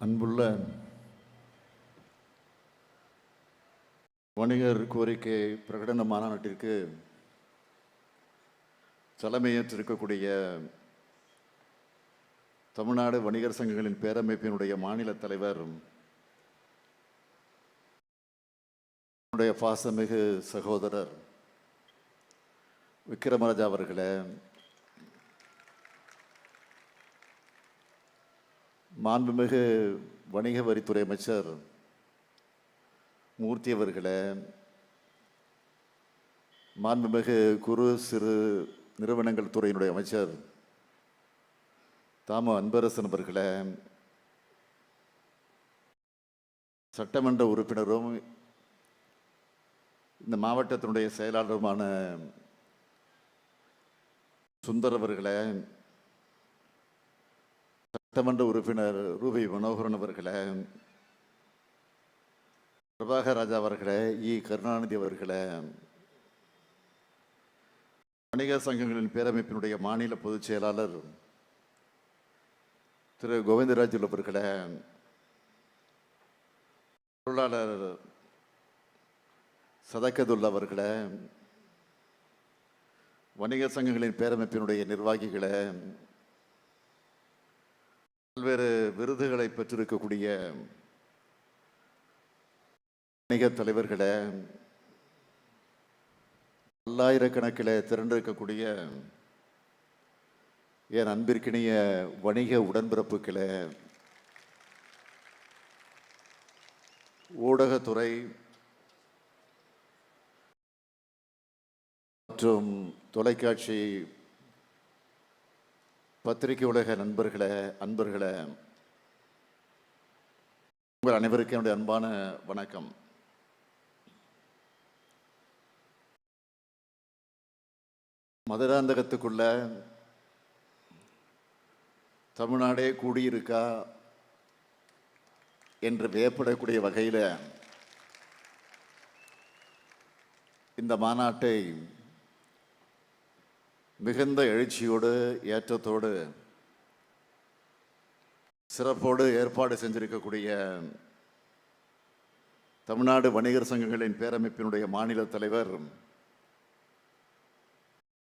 அன்புள்ள வணிகர் கோரிக்கை பிரகடன மாநாட்டிற்கு தலைமையேற்றிருக்கக்கூடிய தமிழ்நாடு வணிகர் சங்கங்களின் பேரமைப்பினுடைய மாநில தலைவர் என்னுடைய பாசமிகு சகோதரர் விக்ரமராஜா அவர்களே மாண்புமிகு வணிக வரித்துறை அமைச்சர் மூர்த்தி அவர்களே மாண்புமிகு குறு சிறு நிறுவனங்கள் துறையினுடைய அமைச்சர் தாம அன்பரசன் அவர்களே சட்டமன்ற உறுப்பினரும் இந்த மாவட்டத்தினுடைய செயலாளருமான சுந்தர் அவர்களை சட்டமன்ற உறுப்பினர் ரூபி மனோகரன் அவர்களை பிரபாகர் ராஜா அவர்களை இ. கருணாநிதி அவர்களை வணிக சங்கங்களின் பேரமைப்பினுடைய மாநில பொதுச் செயலாளர் திரு. கோவிந்தராஜ் அவர்களை பொருளாளர் சதக்கதுல்லா அவர்களை வணிகர் சங்கங்களின் பேரமைப்பினுடைய நிர்வாகிகளை பல்வேறு விருதுகளை பெற்றிருக்கக்கூடிய வணிக தலைவர்களை பல்லாயிரக்கணக்கில் திரண்டிருக்கக்கூடிய என் அன்பிற்கினிய வணிக உடன்பிறப்புகளை ஊடகத்துறை மற்றும் தொலைக்காட்சி பத்திரிகை உலக நண்பர்களே அன்பர்களே உங்கள் அனைவருக்கும் என்னுடைய அன்பான வணக்கம். மதுராந்தகத்துக்குள்ள தமிழ்நாடே கூடியிருக்கா என்று வியப்படக்கூடிய வகையில் இந்த மாநாட்டை மிகுந்த எழுச்சியோடு ஏற்றத்தோடு சிறப்போடு ஏற்பாடு செஞ்சிருக்கக்கூடிய தமிழ்நாடு வணிகர் சங்கங்களின் பேரமைப்பினுடைய மாநில தலைவர்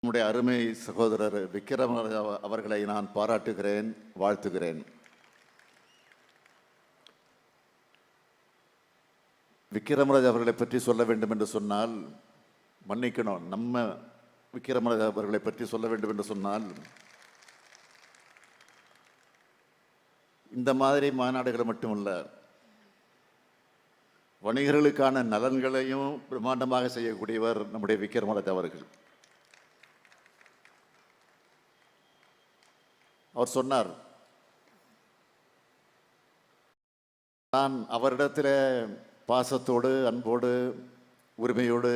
நம்முடைய அருமை சகோதரர் விக்ரமராஜா அவர்களை நான் பாராட்டுகிறேன் வாழ்த்துகிறேன். விக்ரமராஜ் அவர்களை பற்றி சொல்ல வேண்டும் என்று சொன்னால் மன்னிக்கணும் நம்ம விக்ரமராஜா அவர்களை பற்றி சொல்ல வேண்டும் என்று சொன்னால் இந்த மாதிரி மாநாடுகள் மட்டுமல்ல வணிகர்களுக்கான நலன்களையும் பிரம்மாண்டமாக செய்யக்கூடியவர் நம்முடைய விக்ரமராஜா அவர்கள். அவர் சொன்னார் நான் அவரிடத்தில் பாசத்தோடு அன்போடு உரிமையோடு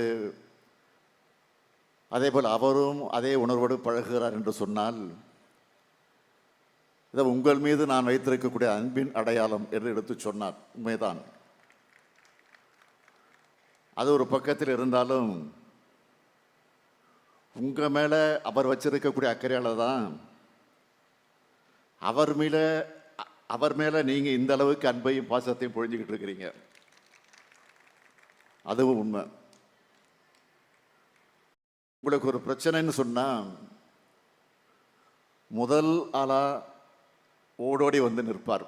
அதேபோல் அவரும் அதே உணர்வோடு பழகுகிறார் என்று சொன்னால் இதை உங்கள் மீது நான் வைத்திருக்கக்கூடிய அன்பின் அடையாளம் என்று எடுத்து சொன்னார். உண்மைதான். அது ஒரு பக்கத்தில் இருந்தாலும் உங்கள் மேலே அவர் வச்சிருக்கக்கூடிய அக்கறையால் தான் அவர் மேலே அவர் மேலே நீங்கள் இந்த அளவுக்கு அன்பையும் பாசத்தையும் பொழிஞ்சுக்கிட்டு இருக்கிறீங்க. அதுவும் உண்மை. உங்களுக்கு ஒரு பிரச்சனைன்னு சொன்னால் முதல் ஆளா ஓடோடி வந்து நிற்பார்.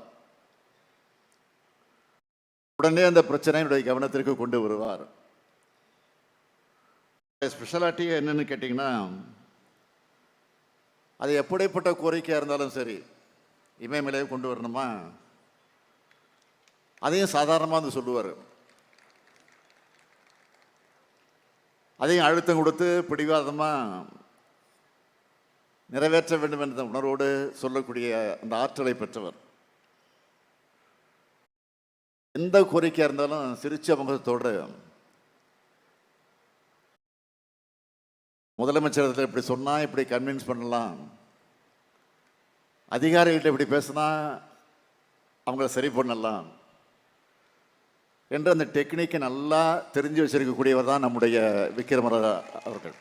உடனே அந்த பிரச்சனையுடைய கவனத்திற்கு கொண்டு வருவார். ஸ்பெஷாலிட்டி என்னன்னு கேட்டிங்கன்னா அது எப்படிப்பட்ட கோரிக்கையாக இருந்தாலும் சரி இமயமலையை கொண்டு வரணுமா? அதையும் சாதாரணமாக வந்து சொல்லுவார். அதையும் அழுத்தம் கொடுத்து பிடிவாதமாக நிறைவேற்ற வேண்டும் என்ற உணர்வோடு சொல்லக்கூடிய அந்த ஆற்றலை பெற்றவர். எந்த கோரிக்கையாக இருந்தாலும் சிரிச்ச முகத்தோடு முதலமைச்சர் இப்படி சொன்னால் இப்படி கன்வின்ஸ் பண்ணலாம். அதிகாரிகிட்ட இப்படி பேசினா அவங்கள சரி பண்ணலாம். என்று அந்த டெக்னிக்கை நல்லா தெரிஞ்சு வச்சிருக்கக்கூடியவர் தான் நம்முடைய விக்ரமரா அவர்கள்.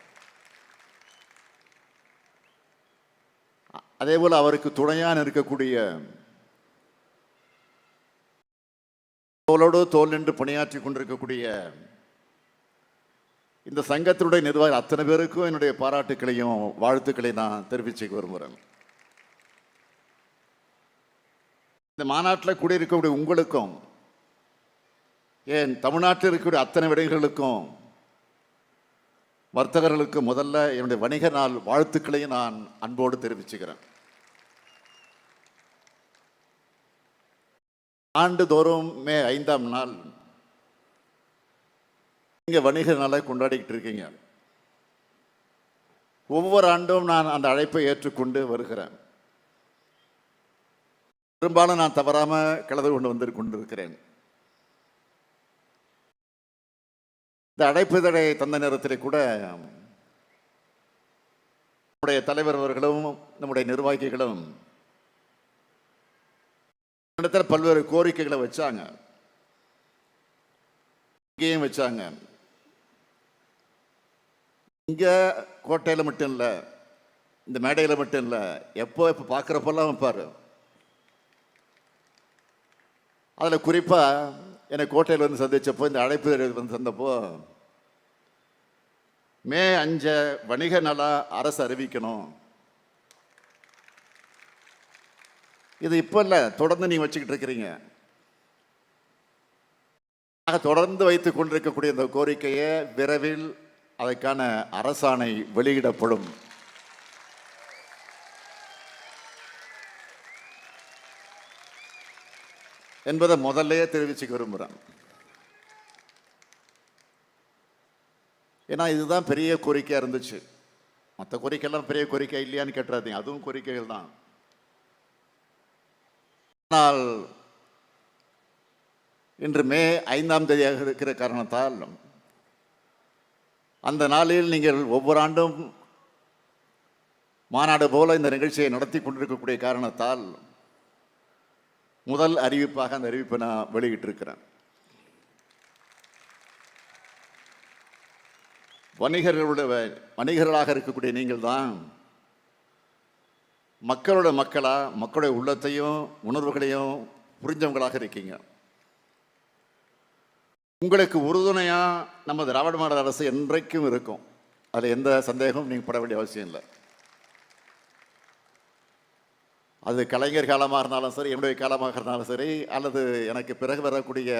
அதே போல் அவருக்கு துணையான இருக்கக்கூடிய தோலோடு தோல் நின்று பணியாற்றி கொண்டிருக்கக்கூடிய இந்த சங்கத்தினுடைய நிர்வாகி அத்தனை பேருக்கும் என்னுடைய பாராட்டுக்களையும் வாழ்த்துக்களை நான் தெரிவிச்சு விரும்புகிறேன் இந்த மாநாட்டில் கூடியிருக்கக்கூடிய உங்களுக்கும் ஏன் தமிழ்நாட்டில் இருக்கக்கூடிய அத்தனை விடைகளுக்கும் வர்த்தகர்களுக்கு முதல்ல என்னுடைய வணிக நாள் வாழ்த்துக்களையும் நான் அன்போடு தெரிவிச்சுக்கிறேன். ஆண்டுதோறும் மே ஐந்தாம் நாள் நீங்கள் வணிக நாளை கொண்டாடிக்கிட்டு இருக்கீங்க. ஒவ்வொரு ஆண்டும் நான் அந்த அழைப்பை ஏற்றுக்கொண்டு வருகிறேன். பெரும்பாலும் நான் தவறாமல் கலந்து கொண்டு வந்து கொண்டிருக்கிறேன் இந்த அடைப்புதடை தந்த நேரத்தில் கூட நம்முடைய தலைவர் அவர்களும் நம்முடைய நிர்வாகிகளும் இடத்துல பல்வேறு கோரிக்கைகளை வச்சாங்க. இங்கேயும் வச்சாங்க. இங்க கோட்டையில மட்டும் இல்லை இந்த மேடையில மட்டும் இல்லை எப்போ இப்போ பார்க்குறப்பெல்லாம் வைப்பார் அதில் குறிப்பாக என்னை கோட்டையில் வந்து சந்தித்தப்போ இந்த அழைப்பு வந்து சந்தப்போ மே அஞ்ச வணிக நலா அரசு அறிவிக்கணும். இது இப்போ இல்லை தொடர்ந்து நீங்கள் வச்சுக்கிட்டு இருக்கிறீங்க. ஆக தொடர்ந்து வைத்து கொண்டிருக்கக்கூடிய இந்த கோரிக்கையை விரைவில் அதற்கான அரசாணை வெளியிடப்படும். என்பதை முதல்லையே தெரிவிச்சுக்க விரும்புகிறேன் ஏன்னா இதுதான் பெரிய கோரிக்கையாக இருந்துச்சு. மற்ற கோரிக்கையெல்லாம் பெரிய கோரிக்கை இல்லையான்னு கேட்டுறாதீங்க. அதுவும் கோரிக்கைகள் தான். ஆனால் இன்று மே ஐந்தாம் தேதியாக இருக்கிற காரணத்தால் அந்த நாளில் நீங்கள் ஒவ்வொரு ஆண்டும் மாநாடு போல இந்த நிகழ்ச்சியை நடத்தி கொண்டிருக்கக்கூடிய காரணத்தால் முதல் அறிவிப்பாக அந்த அறிவிப்பை நான் வெளியிட்டிருக்கிறேன். வணிகர்களுடைய வணிகர்களாக இருக்கக்கூடிய நீங்கள் தான் மக்களோட மக்களாக மக்களுடைய உள்ளத்தையும் உணர்வுகளையும் புரிஞ்சவங்களாக இருக்கீங்க. உங்களுக்கு உறுதுணையாக நம்ம திராவிட மாடல் அரசு என்றைக்கும் இருக்கும். அதில் எந்த சந்தேகமும் நீங்கள் பட வேண்டிய அவசியம் இல்லை. அது கலைஞர் காலமாக இருந்தாலும் சரி என்னுடைய காலமாக இருந்தாலும் சரி அல்லது எனக்கு பிறகு வரக்கூடிய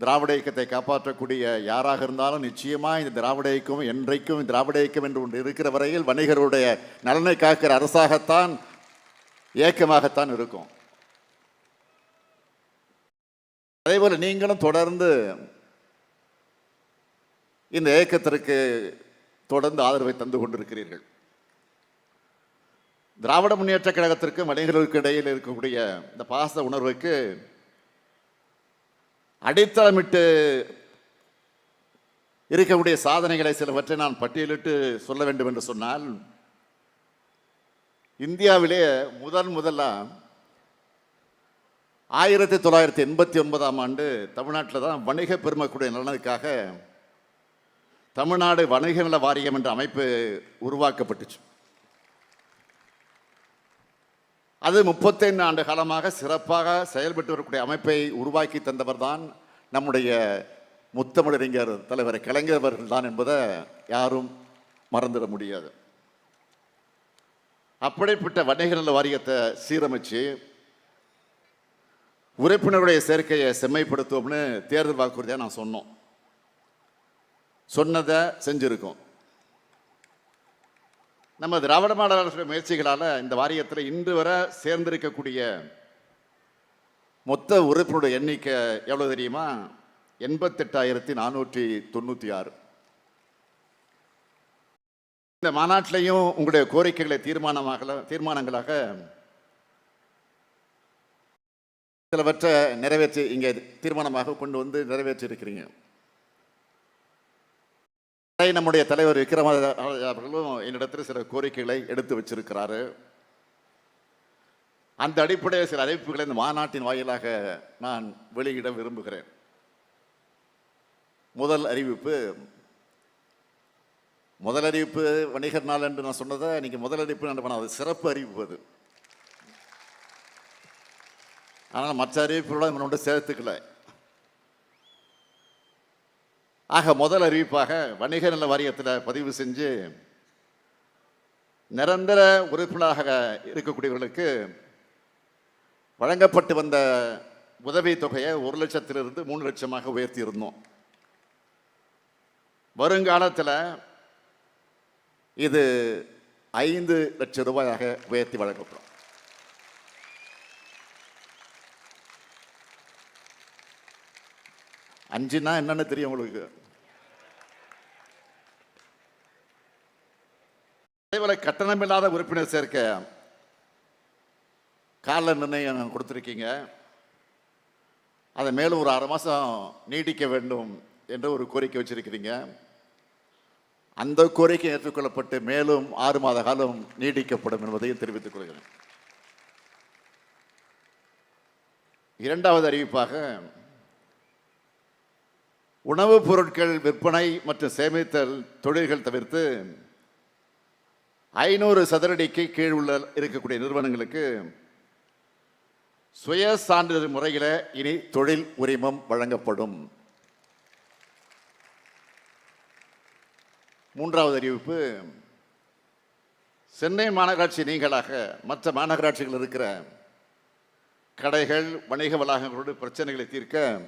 திராவிட இயக்கத்தை காப்பாற்றக்கூடிய யாராக இருந்தாலும் நிச்சயமாக இந்த திராவிட இயக்கம் என்றைக்கும் திராவிட இயக்கம் என்று ஒன்று இருக்கிற வரையில் வணிகர்களுடைய நலனை காக்கிற அரசாகத்தான் இயக்கமாகத்தான் இருக்கும். அதேபோல் நீங்களும் தொடர்ந்து இந்த இயக்கத்திற்கு தொடர்ந்து ஆதரவை தந்து கொண்டிருக்கிறீர்கள். திராவிட முன்னேற்ற கழகத்திற்கு வணிகர்களுக்கு இடையில் இருக்கக்கூடிய இந்த பாச உணர்வுக்கு அடித்தளமிட்டு இருக்கக்கூடிய சாதனைகளை சிலவற்றை நான் பட்டியலிட்டு சொல்ல வேண்டும் என்று சொன்னால் இந்தியாவிலே முதன் முதலாக ஆயிரத்தி தொள்ளாயிரத்தி எண்பத்தி ஒன்பதாம் ஆண்டு தமிழ்நாட்டில் தான் வணிக பெருமக்குடைய நலனுக்காக தமிழ்நாடு வணிக நல வாரியம் என்ற அமைப்பு உருவாக்கப்பட்டுச்சு. அது முப்பத்தைந்து ஆண்டு காலமாக சிறப்பாக செயல்பட்டு வரக்கூடிய அமைப்பை உருவாக்கி தந்தவர் தான் நம்முடைய முத்தமிழறிஞர் தலைவர் கலைஞர் அவர்கள் தான் என்பதை யாரும் மறந்துட முடியாது. அப்படிப்பட்ட வணிக நல வாரியத்தை சீரமைச்சு உறுப்பினருடைய சேர்க்கையை செம்மைப்படுத்துவோம்னு தேர்தல் வாக்குறுதியாக நான் சொன்னோம். சொன்னதை செஞ்சுருக்கோம். நம்ம திராவிட மாடல் முயற்சிகளால் இந்த வாரியத்தில் இன்று வரை சேர்ந்திருக்கக்கூடிய மொத்த உறுப்பினருடைய எண்ணிக்கை எவ்வளோ தெரியுமா? எண்பத்தெட்டாயிரத்தி நானூற்றி தொண்ணூற்றி ஆறு. இந்த மாநாட்டிலையும் உங்களுடைய கோரிக்கைகளை தீர்மானமாக தீர்மானங்களாக சிலவற்றை நிறைவேற்றி இங்கே தீர்மானமாக கொண்டு வந்து நிறைவேற்றி இருக்கிறீங்க நம்முடைய தலைவர் விக்ரம அவர்களும் என்னிடத்தில் சில கோரிக்கைகளை எடுத்து வச்சிருக்கிறாரு. அந்த அடிப்படையில் சில அறிவிப்புகளை இந்த மாநாட்டின் வாயிலாக நான் வெளியிட விரும்புகிறேன். முதல் அறிவிப்பு முதல் அறிவிப்பு வணிகர் நாள் என்று நான் சொன்னதை இன்றைக்கி முதல் அறிவிப்பு நான் அது சிறப்பு அறிவிப்பு அது. ஆனால் மற்ற அறிவிப்புகளோட நம்மளோட சேர்த்துக்கல. ஆக முதல் அறிவிப்பாக வணிக நல வாரியத்தில் பதிவு செஞ்சு நிரந்தர உறுப்பினராக இருக்கக்கூடியவர்களுக்கு வழங்கப்பட்டு வந்த உதவித் தொகையை ஒரு லட்சத்திலிருந்து மூணு லட்சமாக உயர்த்தி இருந்தோம் வருங்காலத்தில் இது ஐந்து லட்சம் ரூபாயாக உயர்த்தி வழங்கப்படும். அஞ்சுனா என்னன்னு தெரியும் உங்களுக்கு. அதேபோல கட்டணமில்லாத உறுப்பினர் சேர்க்க கால நிர்ணயம் கொடுத்துருக்கீங்க. அதை மேலும் ஒரு ஆறு மாதம் நீடிக்க வேண்டும் என்று ஒரு கோரிக்கை வச்சிருக்கிறீங்க. அந்த கோரிக்கை ஏற்றுக்கொள்ளப்பட்டு மேலும் ஆறு மாத காலம் நீடிக்கப்படும் என்பதையும் தெரிவித்துக் கொள்கிறேன். இரண்டாவது அறிவிப்பாக உணவுப் பொருட்கள் விற்பனை மற்றும் சேமித்தல் தொழில்கள் தவிர்த்து ஐநூறு சதுரடிக்கு கீழ் உள்ள இருக்கக்கூடிய நிறுவனங்களுக்கு சுய சான்றிதழ் முறையில் இனி தொழில் உரிமம் வழங்கப்படும். மூன்றாவது அறிவிப்பு சென்னை மாநகராட்சி நீங்களாக மற்ற மாநகராட்சிகள் இருக்கிற கடைகள் வணிக வளாகங்களோடு பிரச்சனைகளை தீர்க்க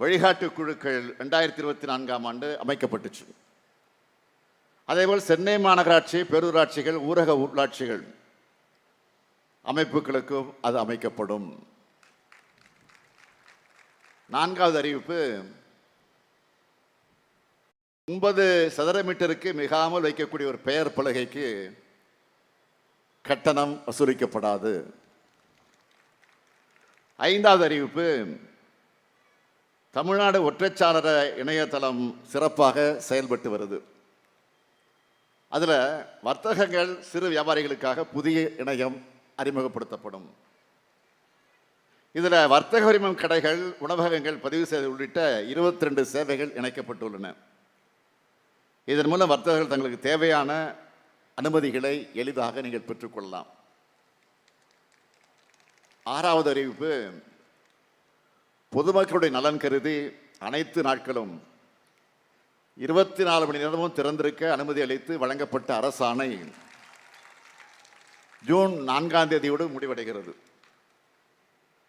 வழிகாட்டு குழுக்கள் ரெண்டாயிரத்தி இருபத்தி நான்காம் ஆண்டு அமைக்கப்பட்டுச்சு. அதேபோல் சென்னை மாநகராட்சி பேரூராட்சிகள் ஊரக உள்ளாட்சிகள் அமைப்புகளுக்கும் அது அமைக்கப்படும். நான்காவது அறிவிப்பு ஒன்பது சதுர மீட்டருக்கு மிகாமல் வைக்கக்கூடிய ஒரு பெயர் பலகைக்கு கட்டணம் வசூலிக்கப்படாது. ஐந்தாவது அறிவிப்பு தமிழ்நாடு ஒற்றைச்சாளர இணையதளம் சிறப்பாக செயல்பட்டு வருது. அதில் வர்த்தகங்கள் சிறு வியாபாரிகளுக்காக புதிய இணையம் அறிமுகப்படுத்தப்படும். இதில் வர்த்தக உரிமம் கடைகள் உணவகங்கள் பதிவு செய்து உள்ளிட்ட இருபத்தி ரெண்டு சேவைகள் இணைக்கப்பட்டுள்ளன. இதன் மூலம் வர்த்தகர்கள் தங்களுக்கு தேவையான அனுமதிகளை எளிதாக நீங்கள் பெற்றுக்கொள்ளலாம். ஆறாவது அறிவிப்பு பொதுமக்களுடைய நலன் கருதி அனைத்து நாட்களும் இருபத்தி நாலு மணி நேரமும் திறந்திருக்க அனுமதி அளித்து வழங்கப்பட்ட அரசாணை ஜூன் நான்காம் தேதியோடு முடிவடைகிறது.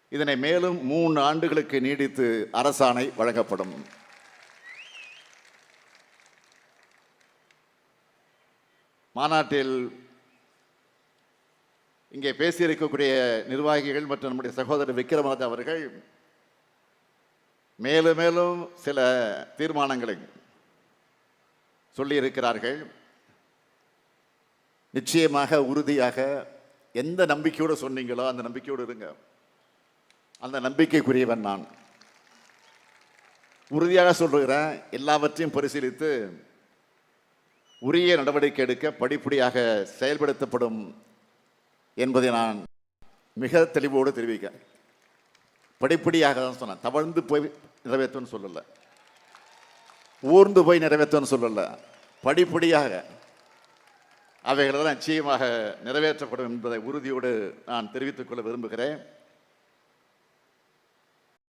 இதனை மேலும் மூன்று ஆண்டுகளுக்கு நீடித்து அரசாணை வழங்கப்படும். மாநாட்டில் இங்கே பேசியிருக்கக்கூடிய நிர்வாகிகள் மற்றும் நம்முடைய சகோதரர் விக்ரமாதா அவர்கள் மேலும் மேலும் சில தீர்மானங்களை சொல்லியிருக்கிறார்கள். நிச்சயமாக உறுதியாக எந்த நம்பிக்கையோடு சொன்னீங்களோ அந்த நம்பிக்கையோடு இருங்க. அந்த நம்பிக்கைக்குரியவன் நான். உறுதியாக சொல்லுகிறேன் எல்லாவற்றையும் பரிசீலித்து உரிய நடவடிக்கை எடுக்க படிப்படியாக செயல்படுத்தப்படும் என்பதை நான் மிக தெளிவோடு தெரிவிக்க. படிப்படியாக தான் சொன்னேன். தவழ்ந்து போய் நிறைவேற்றுன்னு சொல்லலை. ஊர்ந்து போய் நிறைவேற்றுன்னு சொல்லலை. படிப்படியாக அவைகளெல்லாம் நிச்சயமாக நிறைவேற்றப்படும் என்பதை உறுதியோடு நான் தெரிவித்துக் கொள்ள விரும்புகிறேன்.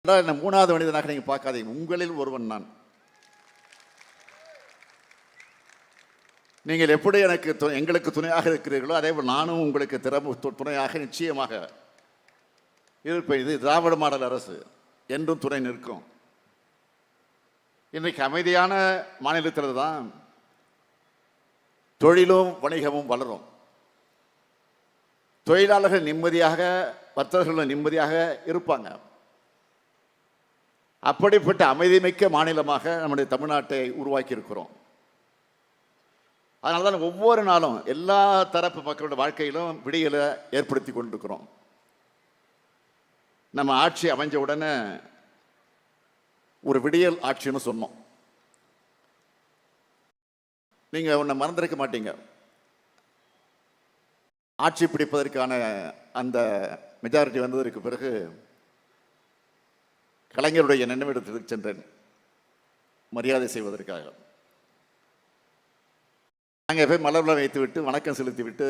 என்றால் மூணாவது மனிதனாக நீங்கள் பார்க்காதீங்க. உங்களில் ஒருவன் நான். நீங்கள் எப்படி எனக்கு து- எங்களுக்கு துணையாக இருக்கிறீர்களோ அதே போல் நானும் உங்களுக்கு திறம துணையாக நிச்சயமாக இருப்பேன். இது திராவிட மாடல் அரசு. என்றும் துணை நிற்கும். இன்றைக்கு அமைதியான மாநிலத்தில் தான் தொழிலும் வணிகமும் வளரும். தொழிலாளர்கள் நிம்மதியாக வர்த்தகர்களும் நிம்மதியாக இருப்பாங்க. அப்படிப்பட்ட அமைதிமிக்க மாநிலமாக நம்முடைய தமிழ்நாட்டை உருவாக்கி இருக்கிறோம் அதனால தான் ஒவ்வொரு நாளும் எல்லா தரப்பு மக்களோட வாழ்க்கையிலும் விடியலை ஏற்படுத்தி கொண்டிருக்கிறோம். நம்ம ஆட்சி அமைஞ்ச உடனே ஒரு விடியல் ஆட்சின்னு சொன்னோம். நீங்கள் உன்னை மறந்திருக்க மாட்டீங்க. ஆட்சி பிடிப்பதற்கான அந்த மெஜாரிட்டி வந்ததற்கு பிறகு கலைஞருடைய நினைவிடத்திற்கு சென்றேன். மரியாதை செய்வதற்காக. நாங்கள் போய் மலர்லாம் வைத்துவிட்டு வணக்கம் செலுத்திவிட்டு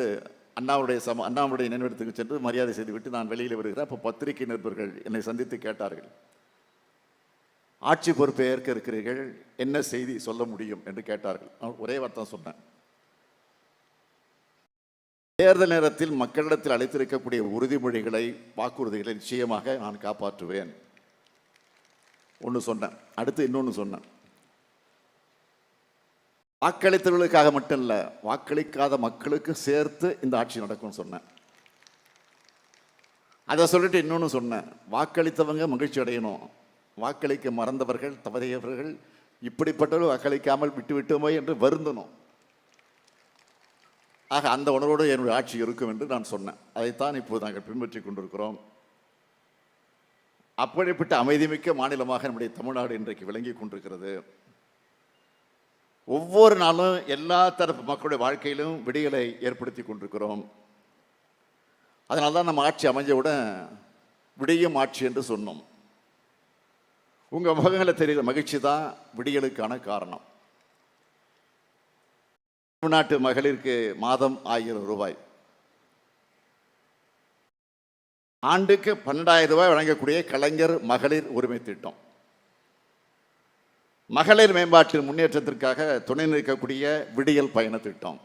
அண்ணாவுடைய சம அண்ணாவுடைய நினைவிடத்துக்கு சென்று மரியாதை செய்துவிட்டு நான் வெளியில் வருகிறேன். அப்போ பத்திரிகை நிருபர்கள் என்னை சந்தித்து கேட்டார்கள். ஆட்சி பொறுப்பை ஏற்க இருக்கிறீர்கள் என்ன செய்தி சொல்ல முடியும் என்று கேட்டார்கள். நான் ஒரே வார்த்தை சொன்னேன். தேர்தல் நேரத்தில் மக்களிடத்தில் அளித்திருக்கக்கூடிய உறுதிமொழிகளை வாக்குறுதிகளை நிச்சயமாக நான் காப்பாற்றுவேன். ஒன்று சொன்னேன். அடுத்து இன்னொன்று சொன்னேன். வாக்களித்தவர்களுக்காக மட்டும் இல்லை வாக்களிக்காத மக்களுக்கு சேர்த்து இந்த ஆட்சி நடக்கும்னு சொன்னேன். அதை சொல்லிட்டு இன்னொன்று சொன்னேன். வாக்களித்தவங்க மகிழ்ச்சி அடையணும். வாக்களிக்க மறந்தவர்கள் தவறியவர்கள் இப்படிப்பட்டவர்கள் வாக்களிக்காமல் விட்டுவிட்டோமோ என்று வருந்தணும். ஆக அந்த உணர்வோடு என்னுடைய ஆட்சி இருக்கும் என்று நான் சொன்னேன். அதைத்தான் இப்போது நாங்கள் பின்பற்றி கொண்டிருக்கிறோம். அப்படிப்பட்ட அமைதிமிக்க மாநிலமாக நம்முடைய தமிழ்நாடு இன்றைக்கு விளங்கி கொண்டிருக்கிறது. ஒவ்வொரு நாளும் எல்லா தரப்பு மக்களுடைய வாழ்க்கையிலும் விடியலை ஏற்படுத்தி கொண்டிருக்கிறோம். அதனால தான் நம்ம ஆட்சி அமைஞ்சவுடன் விடியும் ஆட்சி என்று சொன்னோம். உங்கள் முகங்களில் தெரிகிற மகிழ்ச்சி தான் விடியலுக்கான காரணம். தமிழ்நாட்டு மகளிருக்கு மாதம் ஆயிரம் ரூபாய். ஆண்டுக்கு பன்னெண்டாயிரம் ரூபாய் வழங்கக்கூடிய கலைஞர் மகளிர் உரிமை திட்டம். மகளிர் மேம்பாட்டின் முன்னேற்றத்திற்காக துணை நிற்கக்கூடிய விடியல் பயண திட்டம்.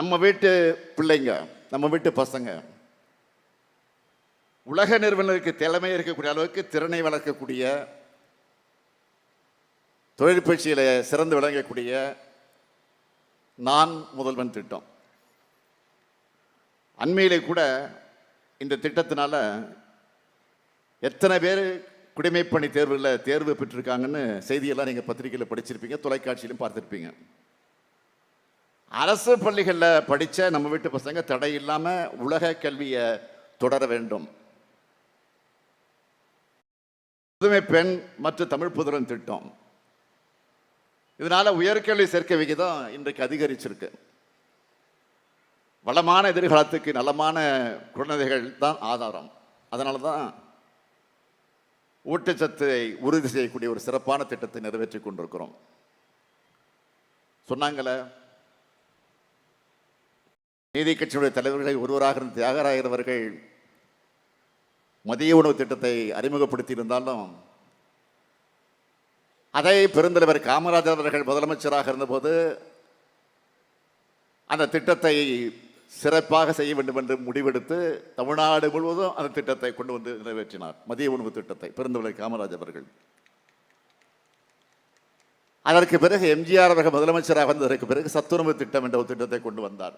நம்ம வீட்டு பிள்ளைங்க நம்ம வீட்டு பசங்க உலக நிறுவனருக்கு திறமை இருக்கக்கூடிய அளவுக்கு திறனை வளர்க்கக்கூடிய தொழிற்பயிற்சியில் சிறந்து விளங்கக்கூடிய நான் முதல்வன் திட்டம். அண்மையிலே கூட இந்த திட்டத்தினால எத்தனை பேர் குடிமைப்பணி தேர்வில் தேர்வு பெற்றிருக்காங்கன்னு செய்தியெல்லாம் நீங்கள் பத்திரிகையில் படிச்சிருப்பீங்க தொலைக்காட்சியிலும் பார்த்துருப்பீங்க. அரசு பள்ளிகளில் படித்த நம்ம வீட்டு பசங்க தடை இல்லாமல் உலக கல்வியை தொடர வேண்டும். புதுமை பெண் மற்றும் தமிழ் புதுரன் திட்டம். இதனால் உயர்கல்வி சேர்க்கை விகிதம் இன்றைக்கு அதிகரிச்சிருக்கு. வளமான எதிர்காலத்துக்கு நலமான குழந்தைகள் தான் ஆதாரம். அதனால தான் ஊட்டச்சத்தை உறுதி செய்யக்கூடிய ஒரு சிறப்பான திட்டத்தை நிறைவேற்றி கொண்டிருக்கிறோம். சொன்னாங்களே நீதி கட்சியுடைய தலைவர்களை ஒருவராக இருந்த தியாகராயர் அவர்கள் மதிய உணவு திட்டத்தை அறிமுகப்படுத்தியிருந்தாலும் அதை பெருந்தலைவர் காமராஜர் அவர்கள் முதலமைச்சராக இருந்தபோது அந்த திட்டத்தை சிறப்பாக செய்ய வேண்டும் என்று முடிவெடுத்து தமிழ்நாடு முழுவதும் அந்த திட்டத்தை கொண்டு வந்து நிறைவேற்றினார். மதிய உணவு திட்டத்தை பெருந்தலைவர் காமராஜர் அவர்கள். அதற்கு பிறகு எம்ஜிஆர் அவர்கள் முதலமைச்சராக வந்ததற்கு பிறகு சத்துணவு திட்டம் என்ற ஒரு திட்டத்தை கொண்டு வந்தார்.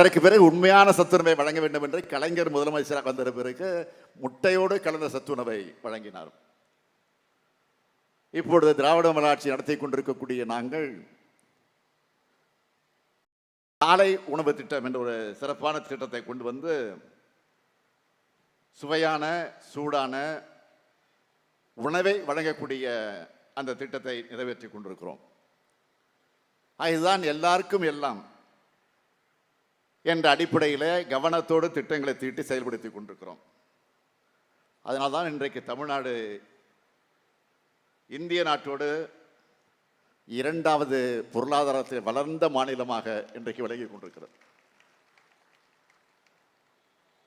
அதற்கு பிறகு உண்மையான சத்துணவை வழங்க வேண்டும் என்று கலைஞர் முதலமைச்சராக வந்த பிறகு முட்டையோடு கலந்த சத்துணவை வழங்கினார். இப்பொழுது திராவிட மலாட்சி நடத்தி கொண்டிருக்கக்கூடிய நாங்கள் காலை உணவு திட்டம் என்ற ஒரு சிறப்பான திட்டத்தை கொண்டு வந்து சுவையான சூடான உணவை வழங்கக்கூடிய அந்த திட்டத்தை நிறைவேற்றி கொண்டிருக்கிறோம். இதுதான் எல்லாருக்கும் எல்லாம் என்ற அடிப்படையில் கவனத்தோடு திட்டங்களை தீட்டி செயல்படுத்தி கொண்டிருக்கிறோம். அதனால தான் இன்றைக்கு தமிழ்நாடு இந்திய நாட்டோடு இரண்டாவது பொருளாதாரத்தில் வளர்ந்த மாநிலமாக இன்றைக்கு விலகி கொண்டிருக்கிறது.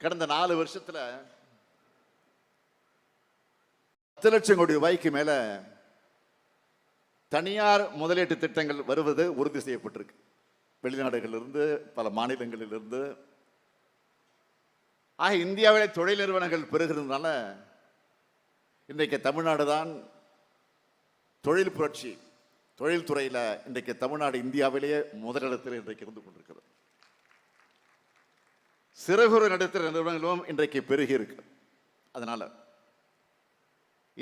கடந்த நாலு வருஷத்துல பத்து லட்சம் கோடி ரூபாய்க்கு மேல தனியார் முதலீட்டு திட்டங்கள் வருவது உறுதி செய்யப்பட்டிருக்கு. வெளிநாடுகளிலிருந்து பல மாநிலங்களிலிருந்து. ஆக இந்தியாவிலே தொழில் நிறுவனங்கள் பெருகிறதுனால இன்றைக்கு தமிழ்நாடு தான் தொழில் புரட்சி தொழில்துறையில் இன்றைக்கு தமிழ்நாடு இந்தியாவிலேயே முதலிடத்தில் இன்றைக்கு இருந்து கொண்டிருக்கிறது. சிறு குறு நடுத்தர நிறுவனங்களும் இன்றைக்கு பெருகி இருக்கு. அதனால்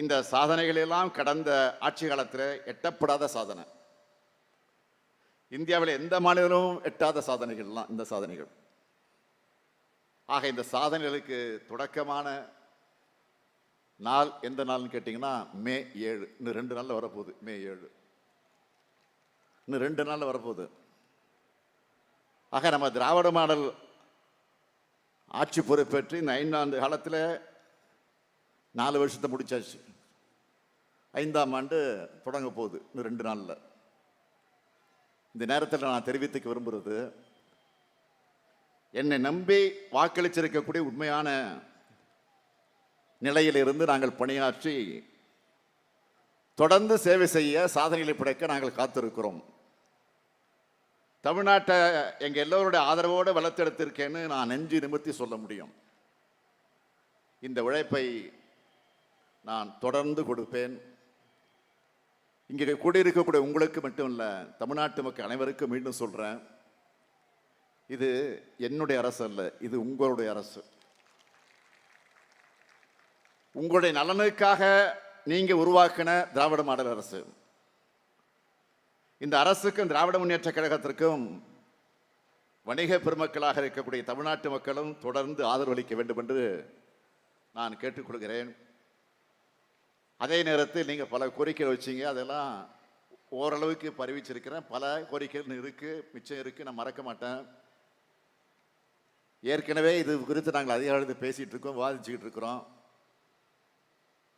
இந்த சாதனைகளெல்லாம் கடந்த ஆட்சி காலத்தில் எட்டப்படாத சாதனை. இந்தியாவில் எந்த மாநிலமும் எட்டாத சாதனைகள்லாம் இந்த சாதனைகள். ஆக இந்த சாதனைகளுக்கு தொடக்கமான நாள் எந்த நாள்னு கேட்டிங்கன்னா மே ஏழு. இன்னும் ரெண்டு நாளில் வரப்போகுது மே ஏழு. இன்னும் ரெண்டு நாளில் வரப்போகுது. ஆக நம்ம திராவிட மாடல் ஆட்சி பொறுப்பேற்று இந்த ஐந்தாண்டு காலத்தில் நாலு வருஷத்தை முடிச்சாச்சு. ஐந்தாம் ஆண்டு தொடங்க போகுது இன்னும் ரெண்டு நாளில். இந்த நேரத்தில் நான் தெரிவித்துக்க விரும்புகிறது என்னை நம்பி வாக்களிச்சிருக்கக்கூடிய உண்மையான நிலையிலிருந்து நாங்கள் பணியாற்றி தொடர்ந்து சேவை செய்ய சாதனைகளை படைக்க நாங்கள் காத்திருக்கிறோம். தமிழ்நாட்டை எங்கள் எல்லோருடைய ஆதரவோடு வளர்த்தெடுத்திருக்கேன்னு நான் நெஞ்சு நிமிர்த்தி சொல்ல முடியும். இந்த உழைப்பை நான் தொடர்ந்து கொடுப்பேன். இங்கே கூட இருக்கக்கூடிய உங்களுக்கு மட்டும் இல்லை தமிழ்நாட்டு மக்கள் அனைவருக்கும் மீண்டும் சொல்கிறேன் இது என்னுடைய அரசு அல்ல இது உங்களுடைய அரசு. உங்களுடைய நலனுக்காக நீங்கள் உருவாக்கின திராவிட மாடல் அரசு. இந்த அரசுக்கும் திராவிட முன்னேற்ற கழகத்திற்கும் வணிக பெருமக்களாக இருக்கக்கூடிய தமிழ்நாட்டு மக்களும் தொடர்ந்து ஆதரவளிக்க வேண்டும் என்று நான் கேட்டுக்கொள்கிறேன். அதே நேரத்தில் நீங்கள் பல கோரிக்கைகள் வச்சீங்க. அதெல்லாம் ஓரளவுக்கு பரவிச்சிருக்கிறேன். பல கோரிக்கைகள் இருக்குது மிச்சம் இருக்குது நான் மறக்க மாட்டேன். ஏற்கனவே இது குறித்து நாங்கள் அதிகாரிகள் பேசிகிட்டு இருக்கோம். விவாதிச்சுக்கிட்டு இருக்கிறோம்.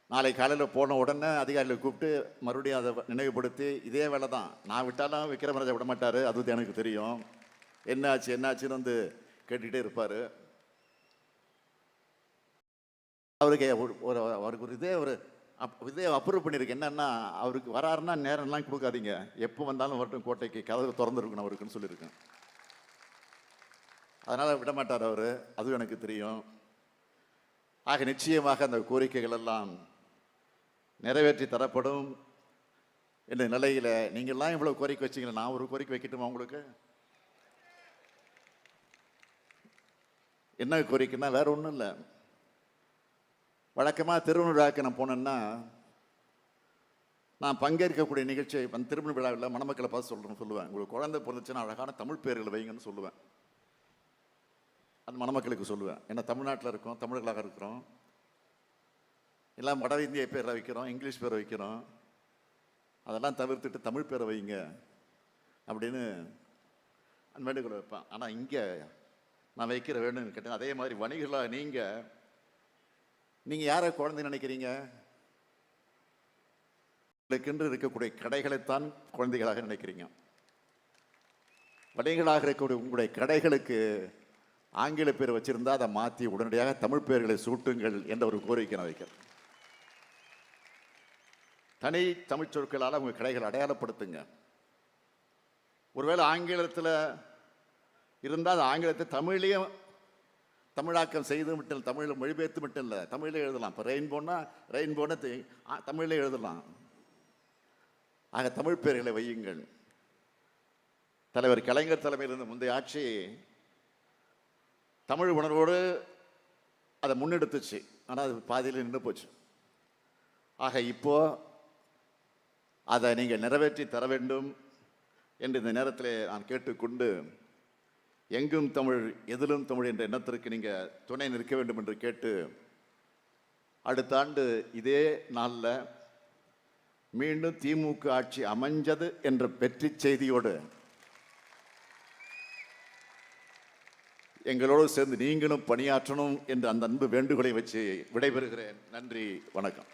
நாளை காலையில் போன உடனே அதிகாரிகளை கூப்பிட்டு மறுபடியும் அதை நினைவுபடுத்தி இதே வேலை தான். நான் விட்டாலும் விக்ரமராஜா விட மாட்டார். அது எனக்கு தெரியும். என்னாச்சு என்னாச்சுன்னு வந்து கேட்டுக்கிட்டே இருப்பார். அவருக்கு ஒரு- ஒரு அவருக்கு ஒரு இதே ஒரு அப் இதே அப்ரூவ் பண்ணியிருக்கு என்னன்னா அவருக்கு வராருன்னா நேரம்லாம் கொடுக்காதீங்க. எப்போ வந்தாலும் வரட்டும் கோட்டைக்கு கதவு திறந்துருக்கணும் அவருக்குன்னு சொல்லியிருக்கேன். அதனால் விட மாட்டார் அவர். அதுவும் எனக்கு தெரியும். ஆக நிச்சயமாக அந்த கோரிக்கைகள் எல்லாம் நிறைவேற்றி தரப்படும். என்ற நிலையில் நீங்கள்லாம் இவ்வளோ கோரிக்கை வச்சீங்களா நான் ஒரு கோரிக்கை வைக்கட்டுமா உங்களுக்கு? என்ன கோரிக்கைன்னா வேறு ஒன்றும் இல்லை. வழக்கமாக திருமண விழாக்கு நான் போனேன்னா நான் பங்கேற்கக்கூடிய நிகழ்ச்சியை அந்த திருமண விழாவில் மணமக்களை பார்த்து சொல்கிறேன் சொல்லுவேன். உங்களுக்கு குழந்தை பிறந்துச்சுன்னா அழகான தமிழ் பேர்களை வைங்கன்னு சொல்லுவேன். அது மணமக்களுக்கு சொல்லுவேன். ஏன்னா தமிழ்நாட்டில் இருக்கோம் தமிழர்களாக இருக்கிறோம். எல்லாம் வட இந்திய பேரை வைக்கிறோம் இங்கிலீஷ் பேரை வைக்கிறோம். அதெல்லாம் தவிர்த்துட்டு தமிழ் பேரை வைங்க அப்படின்னு அந்த வேண்டுகோள் வைப்பேன். ஆனால் இங்கே நான் வைக்கிற வேண்டுன்னு கேட்டேன். அதே மாதிரி வணிகர்களாக நீங்கள் நீங்கள் யாரை குழந்தை நினைக்கிறீங்க? உங்களுக்கென்று இருக்கக்கூடிய கடைகளைத்தான் குழந்தைகளாக நினைக்கிறீங்க. வடைகளாக இருக்கக்கூடிய உங்களுடைய கடைகளுக்கு ஆங்கில பேர் வச்சிருந்தா அதை மாற்றி உடனடியாக தமிழ் பெயர்களை சூட்டுங்கள் என்ற ஒரு கோரிக்கை நான் வைக்கிறேன். தனி தமிழ் சொற்களால் உங்கள் கடைகளை அடையாளப்படுத்துங்க. ஒருவேளை ஆங்கிலத்தில் இருந்தால் அது ஆங்கிலத்தை தமிழ்லேயும் தமிழாக்கம் செய்து மட்டும் இல்லை தமிழில் மொழிபெயர்த்து மட்டும் இல்லை தமிழில் எழுதலாம். இப்போ ரெயின்போன்னா ரெயின்போன்னு தமிழில் எழுதலாம். ஆக தமிழ் பெயர்களை வையுங்கள். தலைவர் கலைஞர் தலைமையில் இருந்த முந்தைய ஆட்சி தமிழ் உணர்வோடு அதை முன்னெடுத்துச்சு. ஆனால் அது பாதியில் நின்று போச்சு. ஆக இப்போ அதை நீங்கள் நிறைவேற்றி தர வேண்டும் என்று இந்த நேரத்தில் நான் கேட்டுக்கொண்டு எங்கும் தமிழ் எதிலும் தமிழ் என்ற எண்ணத்திற்கு நீங்கள் துணை நிற்க வேண்டும் என்று கேட்டு அடுத்த ஆண்டு இதே நாளில் மீண்டும் திமுக ஆட்சி அமைஞ்சது என்ற வெற்றி செய்தியோடு எங்களோடு சேர்ந்து நீங்களும் பணியாற்றணும் என்ற அந்த அன்பு வேண்டுகோளை வச்சு விடைபெறுகிறேன். நன்றி வணக்கம்.